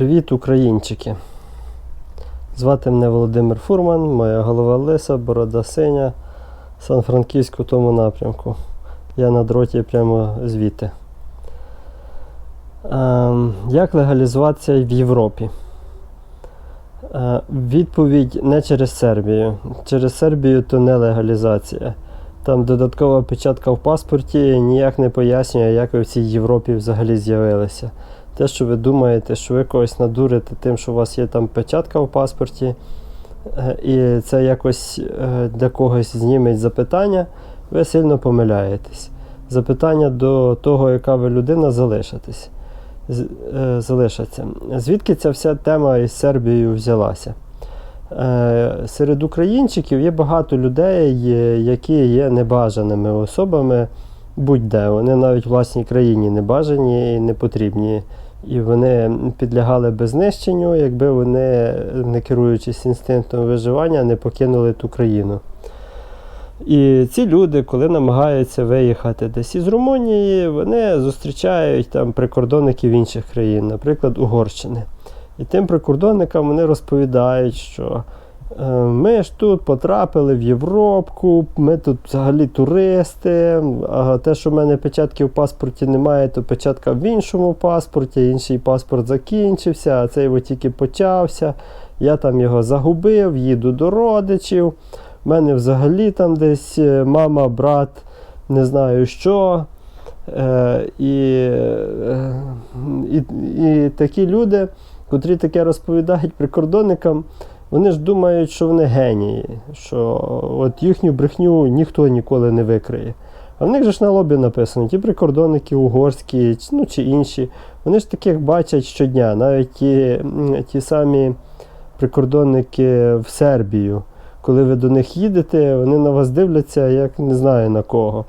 Привіт, українчики! Звати мене Володимир Фурман, моя голова лиса, борода синя, Сан-Франківськ у тому напрямку. Я на дроті прямо звідти. Ем, як легалізуватися в Європі? Е, відповідь не через Сербію. Через Сербію то не легалізація. Там додаткова печатка в паспорті ніяк не пояснює, як ви в цій Європі взагалі з'явилися. Те, що ви думаєте, що ви когось надурите тим, що у вас є там печатка в паспорті, е, і це якось е, для когось зніметь запитання, ви сильно помиляєтесь. Запитання до того, яка ви людина, залишитесь. Е, залишаться. Звідки ця вся тема із Сербією взялася? Серед українчиків є багато людей, які є небажаними особами будь-де. Вони навіть в власній країні не бажані і не потрібні. І вони підлягали би знищенню, якби вони, не керуючись інстинктом виживання, не покинули ту країну. І ці люди, коли намагаються виїхати десь із Румунії, вони зустрічають там прикордонників інших країн, наприклад, Угорщини. І тим прикордонникам вони розповідають, що ми ж тут потрапили в Європку, ми тут взагалі туристи, а те, що в мене печатки в паспорті немає, то печатка в іншому паспорті, інший паспорт закінчився, а цей от тільки почався. Я там його загубив, їду до родичів. У мене взагалі там десь е, мама, брат, не знаю що. Е, і, е, і, і такі люди, котрі таке розповідають прикордонникам, вони ж думають, що вони генії, що от їхню брехню ніхто ніколи не викриє. А в них же ж на лобі написано, ті прикордонники угорські ну, чи інші, вони ж таких бачать щодня, навіть ті, ті самі прикордонники в Сербію. Коли ви до них їдете, вони на вас дивляться, як не знаю на кого.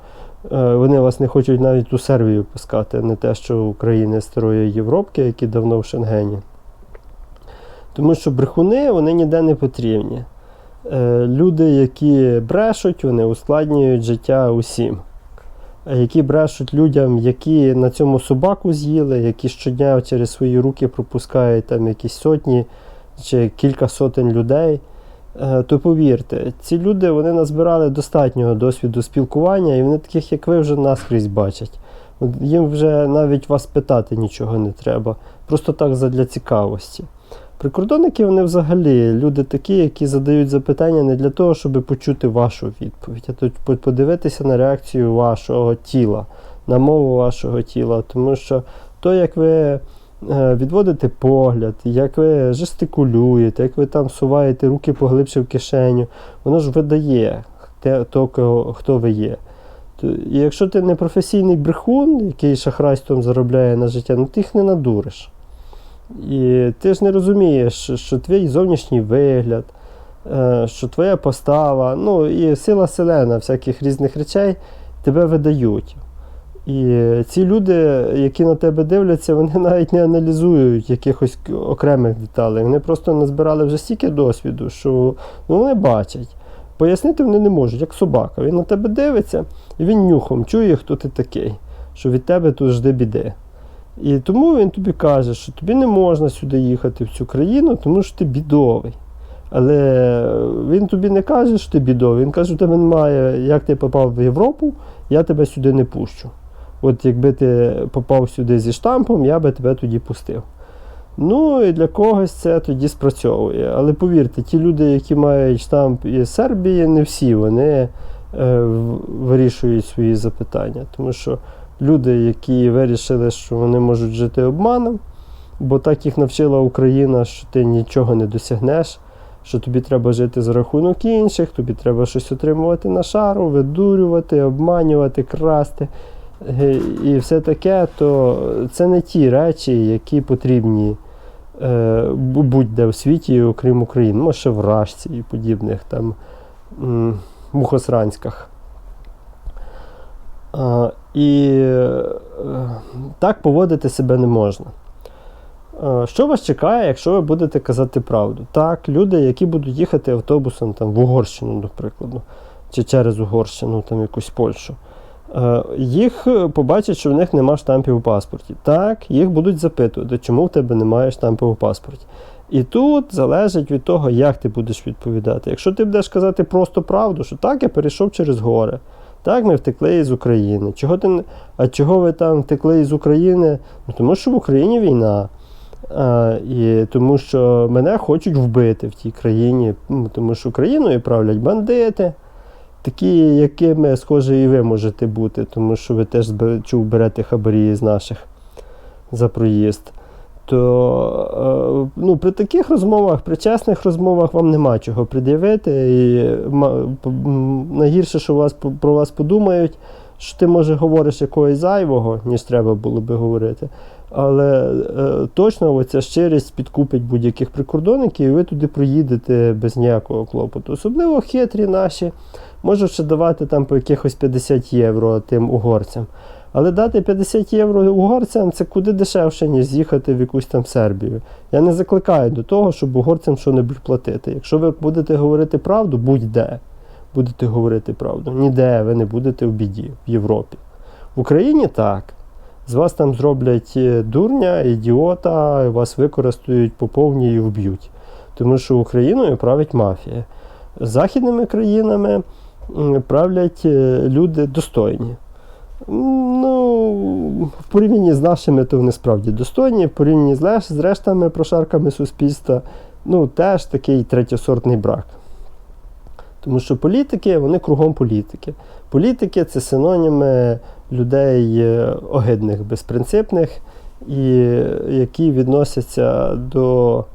Е, Вони вас не хочуть навіть у Сербію пускати, не те, що України старої Європки, які давно в Шенгені. Тому що брехуни вони ніде не потрібні. Е, Люди, які брешуть, вони ускладнюють життя усім. Які брешуть людям, які на цьому собаку з'їли, які щодня через свої руки пропускають там якісь сотні чи кілька сотень людей. Е, То повірте, ці люди вони назбирали достатнього досвіду спілкування, і вони таких, як ви, вже наскрізь бачать. Їм вже навіть вас питати нічого не треба. Просто так задля цікавості. Прикордонники вони взагалі люди такі, які задають запитання не для того, щоб почути вашу відповідь, а тут подивитися на реакцію вашого тіла, на мову вашого тіла. Тому що то, як ви е, відводите погляд, як ви жестикулюєте, як ви там суваєте руки поглибше в кишеню, воно ж видає те, то, хто ви є. І якщо ти не професійний брехун, який шахрайством заробляє на життя, ну ти їх не надуриш. І ти ж не розумієш, що твій зовнішній вигляд, е, що твоя постава, ну і сила селена всяких різних речей тебе видають. І ці люди, які на тебе дивляться, вони навіть не аналізують якихось окремих деталей. Вони просто назбирали вже стільки досвіду, що ну, вони бачать. Пояснити вони не можуть, як собака. Він на тебе дивиться, і він нюхом чує, хто ти такий, що від тебе тут жде біди. І тому він тобі каже, що тобі не можна сюди їхати в цю країну, тому що ти бідовий. Але він тобі не каже, що ти бідовий. Він каже, у тебе немає, як ти попав в Європу, я тебе сюди не пущу. От якби ти попав сюди зі штампом, я би тебе тоді пустив. Ну і для когось це тоді спрацьовує. Але повірте, ті люди, які мають штамп із Сербії, не всі вони е, вирішують свої запитання. Тому що люди, які вирішили, що вони можуть жити обманом, бо так їх навчила Україна, що ти нічого не досягнеш, що тобі треба жити за рахунок інших, тобі треба щось отримувати на шару, видурювати, обманювати, красти. Е, І все таке, то це не ті речі, які потрібні е, будь-де в світі, окрім України, може в Рашці і подібних там мухосранськах. І е, так поводити себе не можна. Е, Що вас чекає, якщо ви будете казати правду? Так, люди, які будуть їхати автобусом там, в Угорщину, до прикладу, чи через Угорщину, там якусь Польщу. Е, Їх побачать, що в них нема штампів у паспорті. Так, їх будуть запитувати, чому в тебе немає штампів у паспорті. І тут залежить від того, як ти будеш відповідати. Якщо ти будеш казати просто правду, що так, я перейшов через гори, так, ми втекли із України. Чого ти, а чого ви там втекли із України? Ну, тому що в Україні війна. А, і тому що мене хочуть вбити в тій країні, ну, тому що Україною правлять бандити, такі, якими, схоже, і ви можете бути, тому що ви теж чув, берете хабарі з наших за проїзд. То е, ну, при таких розмовах, при чесних розмовах вам нема чого пред'явити. І найгірше, що вас, про вас подумають, що ти, може, говориш якогось зайвого, ніж треба було би говорити. Але е, точно оця щирість підкупить будь-яких прикордонників, і ви туди проїдете без ніякого клопоту. Особливо хитрі наші можуть ще давати там по якихось 50 євро тим угорцям. Але дати 50 євро угорцям це куди дешевше, ніж з'їхати в якусь там Сербію. Я не закликаю до того, щоб угорцям що-небудь платити. Якщо ви будете говорити правду, будь-де будете говорити правду. Ніде ви не будете в біді в Європі. В Україні так. З вас там зроблять е, дурня, ідіота, вас використають по повній і вб'ють. Тому що Україною править мафія. Західними країнами правлять е, люди достойні. Ну, в порівнянні з нашими, то вони справді достойні, в порівнянні з, з рештами прошарками суспільства, ну, теж такий третєсортний брак. Тому що політики, вони кругом політики. Політики це синоніми людей е, огидних, безпринципних, і які відносяться до,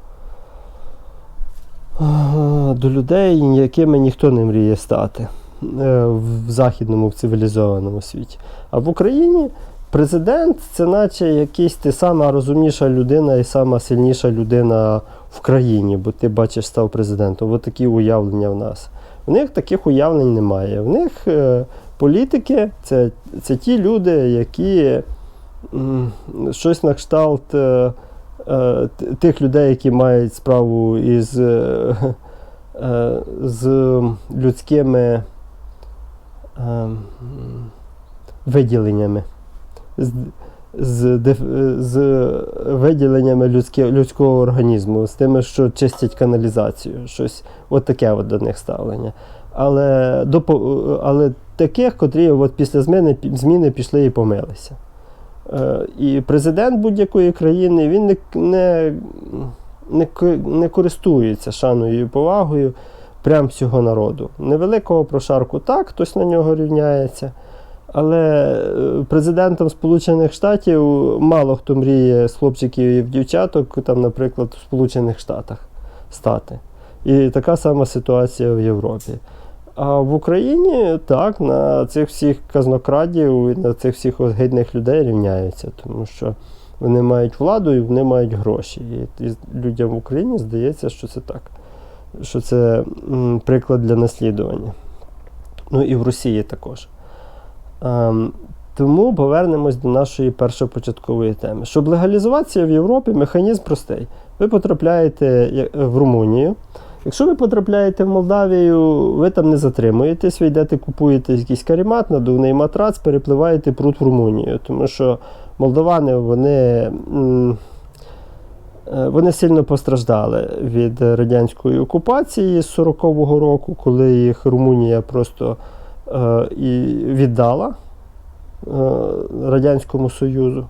е, до людей, якими ніхто не мріє стати е, в західному, в цивілізованому світі. А в Україні президент це наче якийсь ти сама розумніша людина і сама сильніша людина в країні, бо ти бачиш, став президентом. Ось такі уявлення в нас. В них таких уявлень немає. В них е, політики це, це ті люди, які м, щось на кшталт е, е, тих людей, які мають справу із е, е, з людськими е, виділеннями. З, з, з виділеннями людське, людського організму, з тими, що чистять каналізацію. Щось от таке от до них ставлення. Але, до, але таких, котрі от після зміни, зміни пішли і помилися. Е, І президент будь-якої країни він не, не, не, не користується шаною і повагою прям всього народу. Невеликого прошарку так, хтось на нього рівняється. Але е, президентом Сполучених Штатів мало хто мріє з хлопчиків і дівчаток, там, наприклад, в Сполучених Штатах стати. І така сама ситуація в Європі. А в Україні так, на цих всіх казнокрадів, і на цих всіх огидних людей рівняються, тому що вони мають владу і вони мають гроші. І людям в Україні здається, що це так. Що це приклад для наслідування. Ну і в Росії також. Ем, тому повернемось до нашої першопочаткової теми. Щоб легалізуватися в Європі, механізм простий. Ви потрапляєте в Румунію. Якщо ви потрапляєте в Молдавію, ви там не затримуєтесь, ви йдете, купуєте якийсь карімат, надувний матрац, перепливаєте прут в Румунію. Тому що молдавани вони, е, вони сильно постраждали від радянської окупації з 40-го року, коли їх Румунія просто е, і віддала е, Радянському Союзу.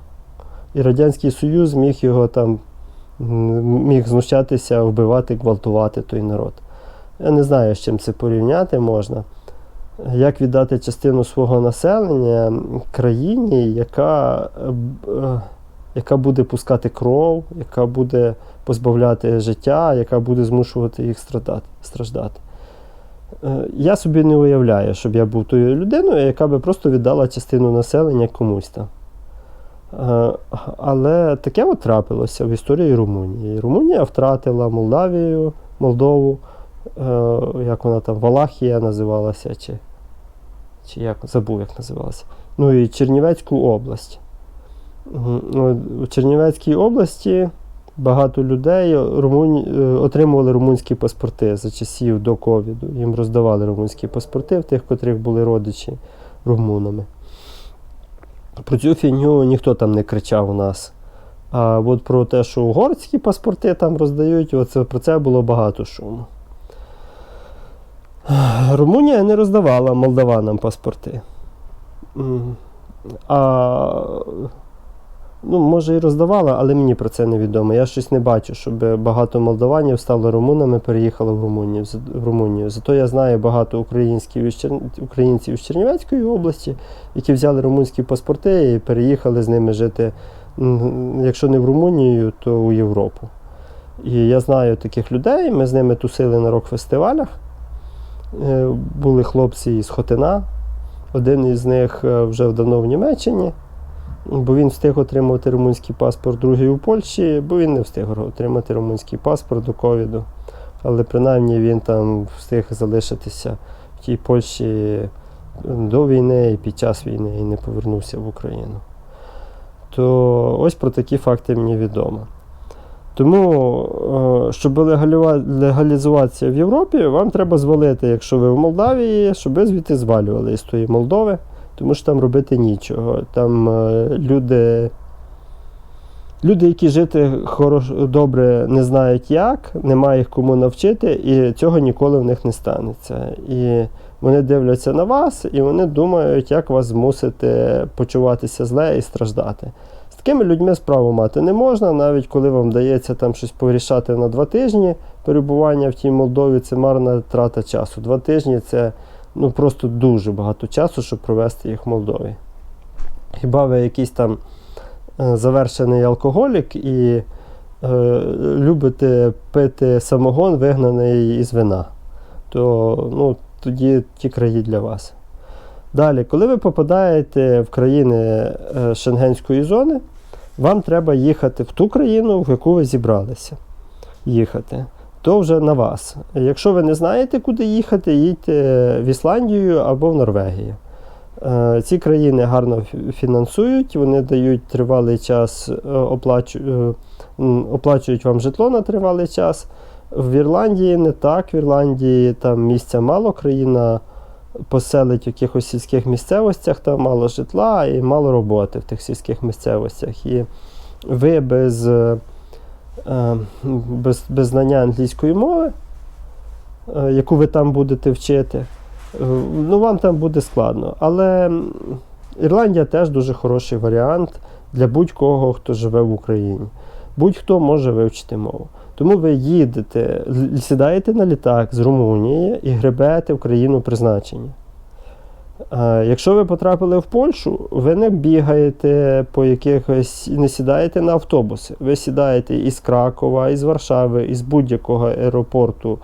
І Радянський Союз міг його там міг знущатися, вбивати, гвалтувати той народ. Я не знаю, з чим це порівняти можна. Як віддати частину свого населення країні, яка, е, е, яка буде пускати кров, яка буде позбавляти життя, яка буде змушувати їх страждати. Е, Я собі не уявляю, щоб я був тою людиною, яка би просто віддала частину населення комусь там. Е, Але таке от трапилося в історії Румунії. Румунія втратила Молдавію, Молдову, е, як вона там, Валахія називалася, чи, чи як забув, як називалася. Ну і Чернівецьку область. У Чернівецькій області багато людей румуні... е, отримували румунські паспорти за часів до ковіду. Їм роздавали румунські паспорти в тих, котрих були родичі румунами. Про цю фігню ніхто там не кричав у нас. А от про те, що угорські паспорти там роздають, оце, про це було багато шуму. Румунія не роздавала молдаванам паспорти. А, ну, може, і роздавала, але мені про це невідомо. Я щось не бачу, щоб багато молдаванів стало румунами, переїхало в Румунію. В Румунію. Зато я знаю багато українських українців з Чернівецької області, які взяли румунські паспорти і переїхали з ними жити, якщо не в Румунію, то у Європу. І я знаю таких людей, ми з ними тусили на рок-фестивалях. Е, Були хлопці із Хотина. Один із них е, вже давно в Німеччині, бо він встиг отримати румунський паспорт, другий у Польщі, бо він не встиг отримати румунський паспорт до ковіду. Але принаймні він там встиг залишитися в тій Польщі до війни і під час війни і не повернувся в Україну. То ось про такі факти мені відомо. Тому, е, щоб легалізуватися в Європі, вам треба звалити, якщо ви в Молдавії, щоб ви звідти звалювали із тої Молдови, тому що там робити нічого. Там е, люди, люди, які жити хорош, добре не знають як, немає їх кому навчити, і цього ніколи в них не станеться. І вони дивляться на вас, і вони думають, як вас змусити почуватися зле і страждати. З такими людьми справу мати не можна, навіть коли вам дається там щось порішати на два тижні перебування в тій Молдові, це марна трата часу. Два тижні це ну, просто дуже багато часу, щоб провести їх в Молдові. Хіба ви якийсь там е, завершений алкоголік і е, любите пити самогон, вигнаний із вина, то ну, тоді ті краї для вас. Далі, коли ви попадаєте в країни е, Шенгенської зони, вам треба їхати в ту країну, в яку ви зібралися їхати. То вже на вас. Якщо ви не знаєте, куди їхати, їдьте в Ісландію або в Норвегію. Е, Ці країни гарно фінансують, вони дають тривалий час, е, е, оплачують вам житло на тривалий час. В Ірландії не так. В Ірландії там місця мало, країна поселить в якихось сільських місцевостях, там мало житла і мало роботи в тих сільських місцевостях. І ви без, без, без знання англійської мови, е, яку ви там будете вчити, е, ну вам там буде складно. Але Ірландія теж дуже хороший варіант для будь-кого, хто живе в Україні. Будь-хто може вивчити мову. Тому ви їдете, сідаєте на літак з Румунії і гребете в країну призначення. Якщо ви потрапили в Польщу, ви не бігаєте по якихось, не сідаєте на автобуси. Ви сідаєте із Кракова, із Варшави, із будь-якого аеропорту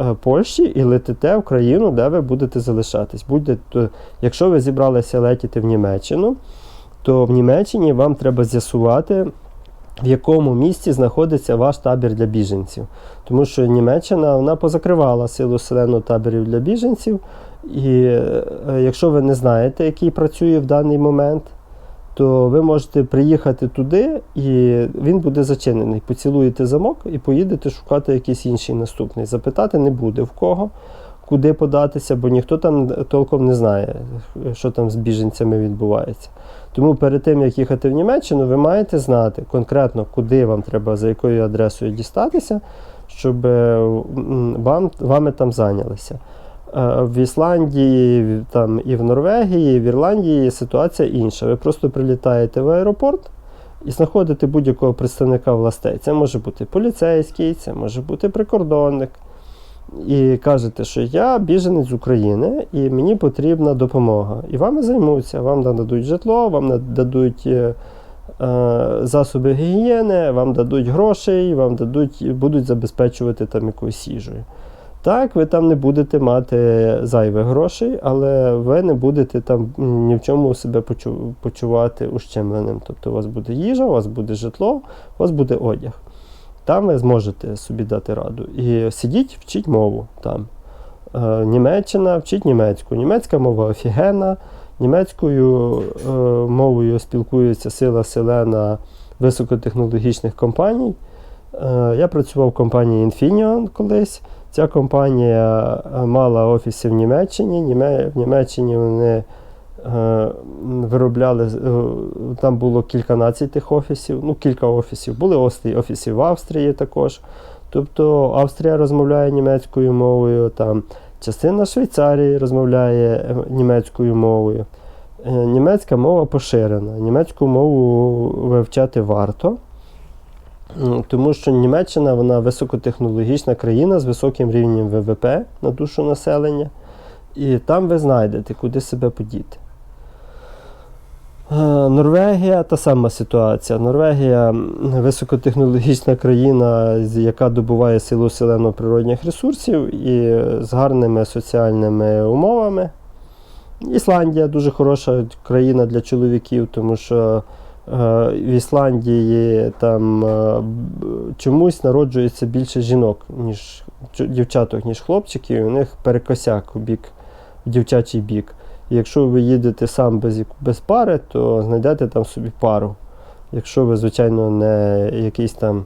е, Польщі і летите в країну, де ви будете залишатись. Будете, якщо ви зібралися летіти в Німеччину, то в Німеччині вам треба з'ясувати, в якому місці знаходиться ваш табір для біженців. Тому що Німеччина вона позакривала силу селену таборів для біженців. І е, якщо ви не знаєте, який працює в даний момент, то ви можете приїхати туди, і він буде зачинений. Поцілуєте замок і поїдете шукати якийсь інший наступний. Запитати не буде в кого, куди податися, бо ніхто там толком не знає, що там з біженцями відбувається. Тому перед тим, як їхати в Німеччину, ви маєте знати конкретно, куди вам треба, за якою адресою дістатися, щоб вам, вами там зайнялися. Е, В Ісландії там, і в Норвегії, і в Ірландії ситуація інша. Ви просто прилітаєте в аеропорт і знаходите будь-якого представника властей. Це може бути поліцейський, це може бути прикордонник. І кажете, що я біженець з України і мені потрібна допомога. І вами займуться, вам нададуть житло, вам нададуть е, е, засоби гігієни, вам дадуть грошей, вам дадуть, будуть забезпечувати там якоюсь їжею. Так, ви там не будете мати зайвих грошей, але ви не будете там ні в чому себе почувати ущемленим. Тобто у вас буде їжа, у вас буде житло, у вас буде одяг. Там ви зможете собі дати раду. І сидіть, вчіть мову там. Е, Німеччина, вчіть німецьку. Німецька мова офігенна. Німецькою е, мовою спілкується сила селена високотехнологічних компаній. Е, я працював в компанії Infineon колись. Ця компанія е, мала офіси в Німеччині. В Німеччині вони Е, Виробляли, е, там було кільканадцять тих офісів, ну кілька офісів. Були офіси, в Австрії також. Тобто Австрія розмовляє німецькою мовою, там частина Швейцарії розмовляє німецькою мовою. Німецька мова поширена. Німецьку мову вивчати варто, тому що Німеччина вона високотехнологічна країна з високим рівнем ВВП на душу населення. І там ви знайдете, куди себе подіти. Е, Норвегія та сама ситуація. Норвегія високотехнологічна країна, яка добуває силу селено-природних ресурсів і з гарними соціальними умовами. Ісландія дуже хороша країна для чоловіків, тому що в Ісландії там е, чомусь народжується більше жінок, ніж дівчаток, ніж хлопчиків, і у них перекосяк у бік, в дівчачий бік. І якщо ви їдете сам без, без пари, то знайдете там собі пару. Якщо ви, звичайно, не якийсь там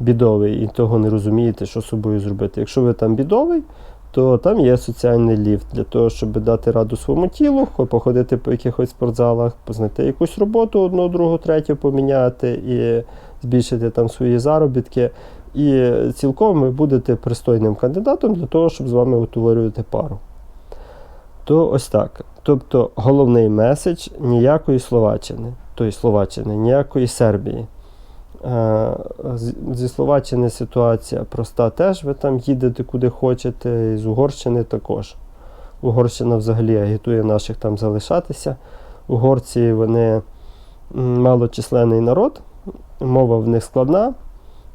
бідовий і того не розумієте, що з собою зробити. Якщо ви там бідовий, то там є соціальний ліфт для того, щоб дати раду своєму тілу, походити по якихось спортзалах, знайти якусь роботу одну, другу, третю поміняти і збільшити там свої заробітки. І цілком ви будете пристойним кандидатом для того, щоб з вами утворювати пару. То ось так. Тобто головний меседж ніякої Словаччини, тої Словаччини, ніякої Сербії. Е, Зі Словаччини ситуація проста теж, ви там їдете куди хочете, і з Угорщини також. Угорщина взагалі агітує наших там залишатися. Угорці вони малочисленний народ, мова в них складна.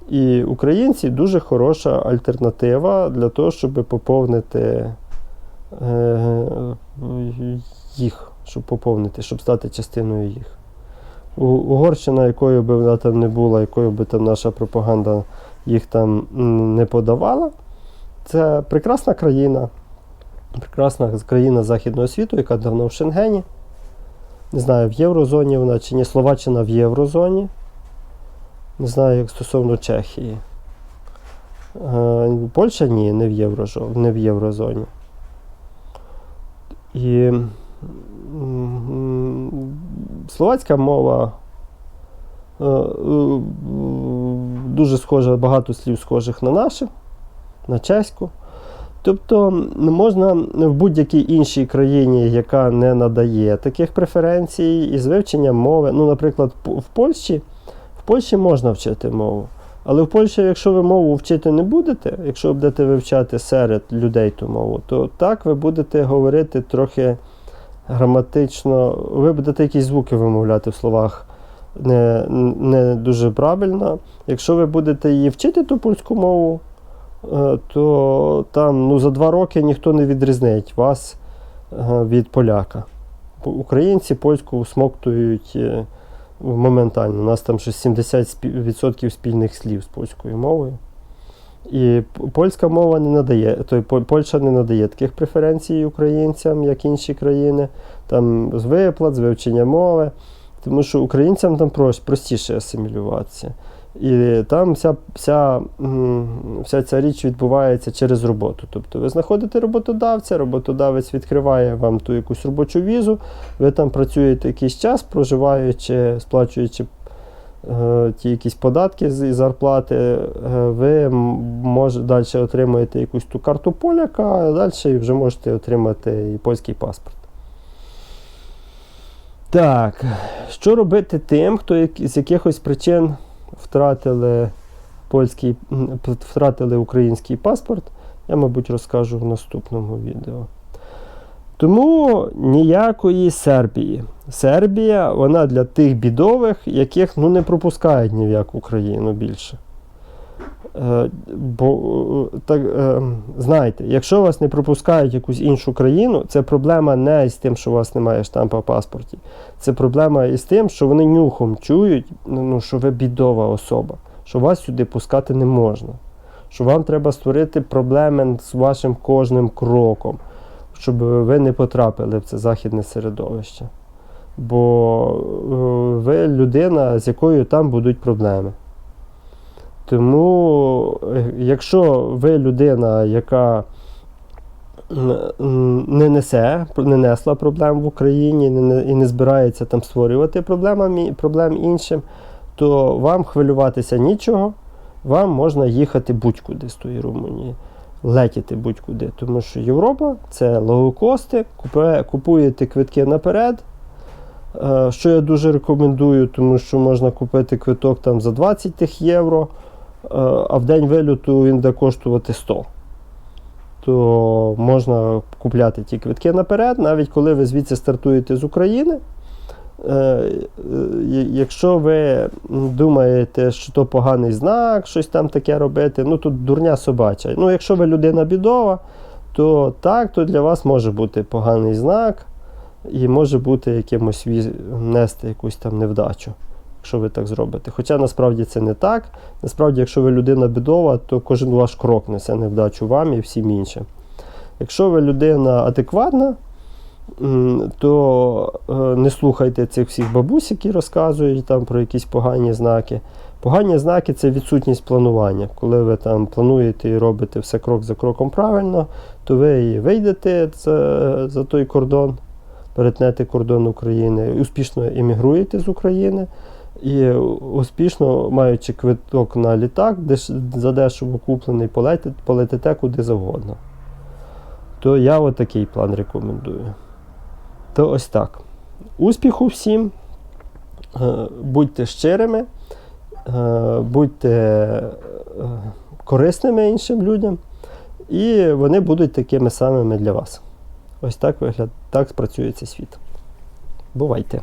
І українці дуже хороша альтернатива для того, щоб поповнити е, їх, щоб поповнити, щоб стати частиною їх. Угорщина, якою би вона там не була, якою би там наша пропаганда їх там не подавала, це прекрасна країна, прекрасна країна Західного світу, яка давно в Шенгені. Не знаю, в Єврозоні вона чи ні, Словаччина в Єврозоні. Не знаю, як стосовно Чехії. Е, Польща ні, не в, Єврожо- не в Єврозоні. І словацька мова е, е, дуже схожа, багато слів схожих на нашу, на чеську. Тобто можна в будь-якій іншій країні, яка не надає таких преференцій, із вивченням мови. Ну, наприклад, в Польщі, в Польщі можна вчити мову. Але в Польщі, якщо ви мову вчити не будете, якщо будете вивчати серед людей ту мову, то так ви будете говорити трохи граматично, ви будете якісь звуки вимовляти в словах не, не дуже правильно. Якщо ви будете її вчити, ту польську мову, е, то там ну, за два роки ніхто не відрізнить вас е, від поляка. Українці польську всмоктують е, моментально. У нас там щось 70% спільних слів з польською мовою. І польська мова не надає, то Польща не надає таких преференцій українцям, як інші країни, там з виплат, з вивчення мови. Тому що українцям там простіше асимілюватися. І там вся, вся, вся ця річ відбувається через роботу. Тобто ви знаходите роботодавця, роботодавець відкриває вам ту якусь робочу візу, ви там працюєте якийсь час, проживаючи, сплачуючи ті якісь податки з зарплати, е, ви може, далі отримуєте якусь ту карту поляка, а далі вже можете отримати і польський паспорт. Так, що робити тим, хто з якихось причин втратили польський, втратили український паспорт, я, мабуть, розкажу в наступному відео. Тому ніякої Сербії. Сербія, вона для тих бідових, яких ну, не пропускають ні в яку країну більше. Е, бо, е, так, е, знаєте, якщо вас не пропускають якусь іншу країну, це проблема не з тим, що у вас немає штампа в паспорті. Це проблема із тим, що вони нюхом чують, ну, що ви бідова особа, що вас сюди пускати не можна. Що вам треба створити проблеми з вашим кожним кроком, щоб ви не потрапили в це західне середовище. Бо е, ви людина, з якою там будуть проблеми. Тому, е, якщо ви людина, яка не несе, не несла проблем в Україні і не збирається там створювати проблемам, проблем іншим, то вам хвилюватися нічого, вам можна їхати будь-куди з тої Румунії, летіти будь-куди. Тому що Європа це лоукости, купує- купуєте квитки наперед. Е, Що я дуже рекомендую, тому що можна купити квиток там за 20 тих євро, е, а в день вильоту він буде коштувати 100 то можна купляти ті квитки наперед, навіть коли ви звідси стартуєте з України. Е, е, Якщо ви думаєте, що то поганий знак, щось там таке робити, ну тут дурня собача. Ну, якщо ви людина бідова, то так, то для вас може бути поганий знак і може бути якимось нести якусь там невдачу, якщо ви так зробите. Хоча насправді це не так. Насправді, якщо ви людина бідова, то кожен ваш крок несе невдачу вам і всім іншим. Якщо ви людина адекватна, то е, не слухайте цих всіх бабусь, які розказують там про якісь погані знаки. Погані знаки це відсутність планування. Коли ви там плануєте і робите все крок за кроком правильно, то ви вийдете за, за той кордон, перетнете кордон України, успішно емігруєте з України. І успішно, маючи квиток на літак, деш, задешево куплений, полетите, полетите куди завгодно. То я отакий план рекомендую. То ось так. Успіху всім. Е, Будьте щирими, е, будьте е, корисними іншим людям, і вони будуть такими самими для вас. Ось так вигляд, так спрацює цей світ. Бувайте!